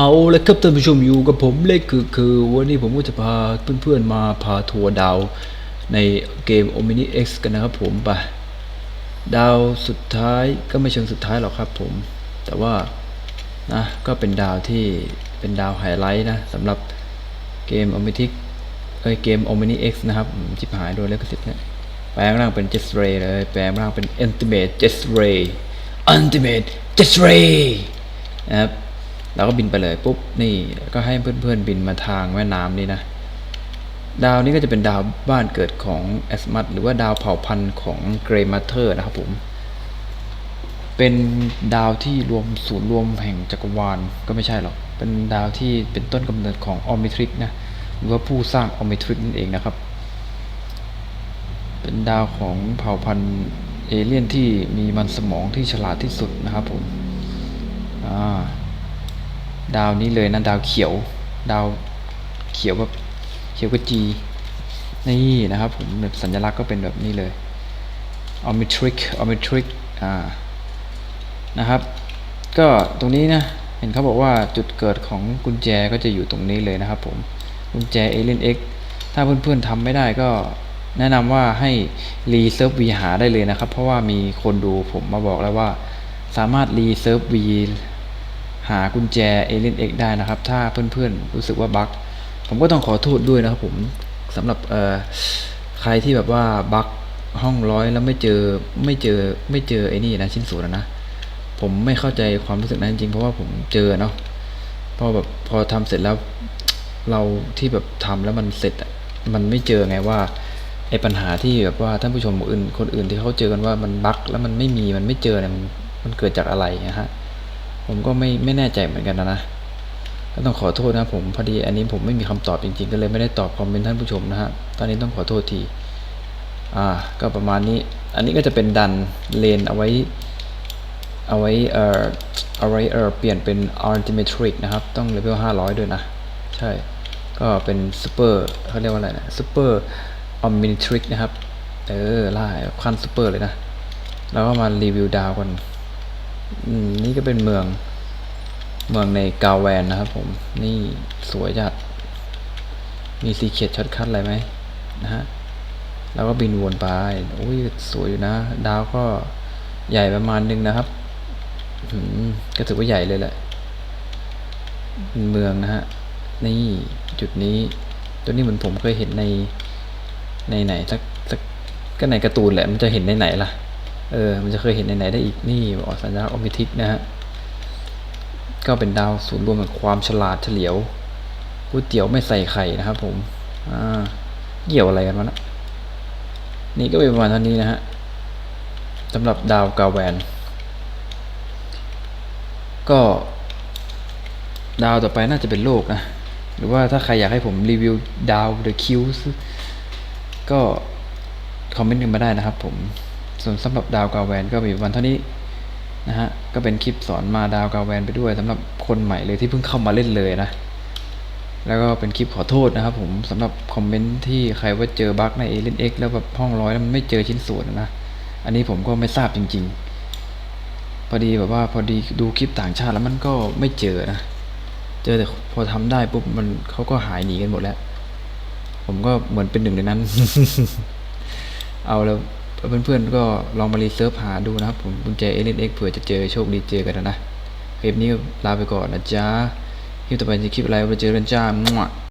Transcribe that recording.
เอาเลยครับท่านผู้ชมอยู่กับผมเล็กคือคือวันนี้ผมก็จะพาเพื่อนๆมาพาทัวร์ดาวในเกม Omni X กันนะครับผมไปดาวสุดท้ายก็ไม่เชิงสุดท้ายหรอกครับผม แต่ว่านะก็เป็นดาวที่เป็นดาวไฮไลท์นะสำหรับเกม Omni เอ้ยเกม Omni X นะครับจิบหายโดยเลขสิทธิ์เนี่ยแปลงร่างเป็น Jet Ray เลย แปลงร่างเป็น Ultimate Jet Ray Ultimate Jet Ray นะครับ เราก็บินไปเลยปุ๊บนี่ก็ให้เพื่อนๆบินมาทางแม่น้ำนี่นะ ดาวนี้ก็จะเป็นดาวบ้านเกิดของแอสมัตหรือว่าดาวเผ่าพันธุ์ของเกรมาเธอร์นะครับผม เป็นดาวที่รวมศูนย์รวมแห่งจักรวาลก็ไม่ใช่หรอก เป็นดาวที่เป็นต้นกำเนิดของออมิทริกนะหรือว่าผู้สร้างออมิทริกนั่นเองนะครับ เป็นดาวของเผ่าพันธุ์เอเลี่ยนที่มีมันสมองที่ฉลาดที่สุดนะครับผมอ่า ดาวนี้เลยนะดาวเขียว ดาวเขียวแบบเขียวกับจีนี่นะครับผมแบบสัญลักษณ์ก็เป็นแบบนี้เลยออมิทริกออมิทริกอ่านะครับ ก็ตรงนี้นะเห็นเขาบอกว่าจุดเกิดของกุญแจก็จะอยู่ตรงนี้เลยนะครับผมกุญแจ Alien X ถ้าเพื่อนๆทำไม่ได้ก็แนะนำว่าให้รีเซิร์ฟวีหาได้เลยนะครับ เพราะว่ามีคนดูผมมาบอกแล้วว่า สามารถรีเซิร์ฟวี หากุญแจ Alien X ได้นะครับ ถ้าเพื่อนๆ รู้สึกว่าบั๊กผมก็ต้องขอโทษด้วยนะครับผมสำหรับเอ่อใครที่แบบว่าบั๊กห้องร้อยแล้วไม่เจอไม่เจอไม่เจอไอ้นี่นะชิ้นส่วนนะ ผมไม่เข้าใจความรู้สึกนั้นจริงเพราะว่าผมเจอเนาะพอแบบพอทำเสร็จแล้วเราที่แบบทำแล้วมันเสร็จมันไม่เจอไงว่าไอ้ปัญหาที่แบบว่าท่านผู้ชมอื่นคนอื่นที่เขาเจอกันว่ามันบั๊กแล้วมันไม่มีมันไม่เจอเนี่ยมันมันเกิดจากอะไรนะฮะ ผมก็ไม่ไม่แน่ใจเหมือนกันนะนะก็ต้องขอโทษนะผมพอดีอันนี้ผมไม่มีคำตอบจริงๆ ก็เลยไม่ได้ตอบคอมเมนต์ท่านผู้ชมนะฮะตอนนี้ต้องขอโทษทีอ่าก็ประมาณนี้อันนี้ก็จะเป็นดันเลนเอาไว้เอาไว้เอ่อเอาไว้เอ่อเปลี่ยนเป็น Artimetric นะครับ ต้องเลเวล500 ด้วยนะ ใช่ ก็เป็นซูเปอร์เขาเรียกว่าอะไรนะซูเปอร์ออมมินิทริกนะครับ เออไล่ขั้นซูเปอร์เลยนะ แล้วก็มารีวิวดาวกัน นี่ก็เป็นเมืองเมืองในกาแวนนะครับผม นี่สวยจัด มีซีเคดช็อตคัทอะไรไหมนะฮะ แล้วก็บินวนไปอุ้ยสวยอยู่นะ ดาวก็ใหญ่ประมาณนึงนะครับอืมก็ถือว่าใหญ่เลยแหละเป็นเมืองนะฮะ นี่จุดนี้ ตัวนี้เหมือนผมเคยเห็นในในไหนสักสักก็ในการ์ตูนแหละ มันจะเห็นในไหนล่ะ เออ มันจะเคยเห็นไหนได้อีกนี่ออสัญลักษณ์อมิทิกนะฮะ ก็เป็นดาวศูนย์รวมแห่งความฉลาดเฉลียวก๋วยเตี๋ยวไม่ใส่ไข่นะครับผม อ่า เกี่ยวอะไรกันวะนะนี่ก็เป็นประมาณเท่านี้นะฮะสำหรับดาวกาแวน ก็ดาวต่อไปน่าจะเป็นโลกนะ หรือว่าถ้าใครอยากให้ผมรีวิวดาว The Qs ก็คอมเมนต์กันมาได้นะครับผม ส่วนสำหรับดาวกาแวนก็มีวันเท่านี้นะฮะก็เป็นคลิปสอนมาดาวกาแวนไปด้วยสำหรับคนใหม่เลยที่เพิ่งเข้ามาเล่นเลยนะแล้วก็เป็นคลิปขอโทษนะครับผมสำหรับคอมเมนต์ที่ใครว่าเจอบั๊กใน Alien X แล้วแบบห้องร้อยแล้วมันไม่เจอชิ้นส่วนนะอันนี้ผมก็ไม่ทราบจริง ๆ พอดีแบบว่าพอดีดูคลิปต่างชาติแล้วมันก็ไม่เจอนะเจอแต่พอทำได้ปุ๊บมันเขาก็หายหนีกันหมดแล้ว ผมก็เหมือนเป็นหนึ่งในนั้น เอาแล้ว เพื่อนๆก็ลองมารีเซิร์ฟหาดูนะครับผมกุญแจเอเลนเอ็กเผื่อจะเจอโชคดีเจอกันนะคลิปนี้ลาไปก่อนนะจ๊ะคลิปต่อไปจะคลิปอะไรไปเจอกันจ้ามั่ว